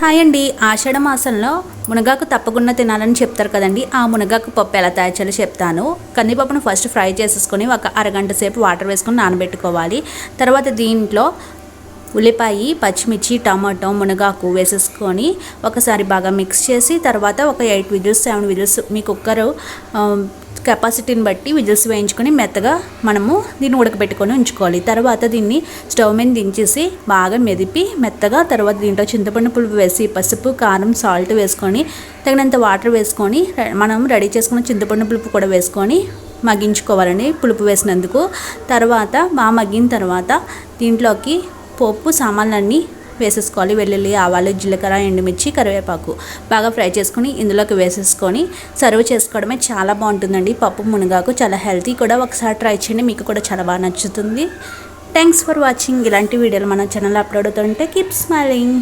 Hi అండి. ఆషాఢ మాసంలో మునగాకు తప్పకుండా తినాలని చెప్తారు కదండి. ఆ మునగాకు పప్పు ఎలా తయారు చేయాలో చెప్తాను. కందిపప్పును ఫస్ట్ ఫ్రై చేసేసుకొని ఒక అరగంట సేపు వాటర్ వేసుకొని నానబెట్టుకోవాలి. తర్వాత దీంట్లో ఉల్లిపాయ పచ్చిమిర్చి టమాటో మునగాకు వేసేసుకొని ఒకసారి బాగా మిక్స్ చేసి తర్వాత ఒక ఎయిట్ విజిల్స్ సెవెన్ విజిల్స్ మీ కుక్కరు కెపాసిటీని బట్టి విజిల్స్ వేయించుకొని మెత్తగా మనము దీన్ని ఉడకబెట్టుకొని ఉంచుకోవాలి. తర్వాత దీన్ని స్టవ్ మీద దించేసి బాగా మెదిపి మెత్తగా తర్వాత దీంట్లో చింతపండు పులుపు వేసి పసుపు కారం సాల్ట్ వేసుకొని తగినంత వాటర్ వేసుకొని మనం రెడీ చేసుకున్న చింతపండు పులుపు కూడా వేసుకొని మగ్గించుకోవాలని పులుపు వేసినందుకు. తర్వాత బాగా మగ్గిన తర్వాత దీంట్లోకి పోపు సామాన్లన్నీ వేసేసుకోవాలి. వెల్లుల్లి ఆవాలు జీలకర్ర ఎండుమిర్చి కరివేపాకు బాగా ఫ్రై చేసుకొని ఇందులోకి వేసేసుకొని సర్వ్ చేసుకోవడమే చాలా బాగుంటుందండి. పప్పు మునగాకు చాలా హెల్తీ కూడా. ఒకసారి ట్రై చేయండి. మీకు కూడా చాలా బాగా నచ్చుతుంది. థ్యాంక్స్ ఫర్ వాచింగ్ ఇలాంటి వీడియోలు మన ఛానల్ అప్లోడ్ అవుతుంటే కీప్ స్మైలింగ్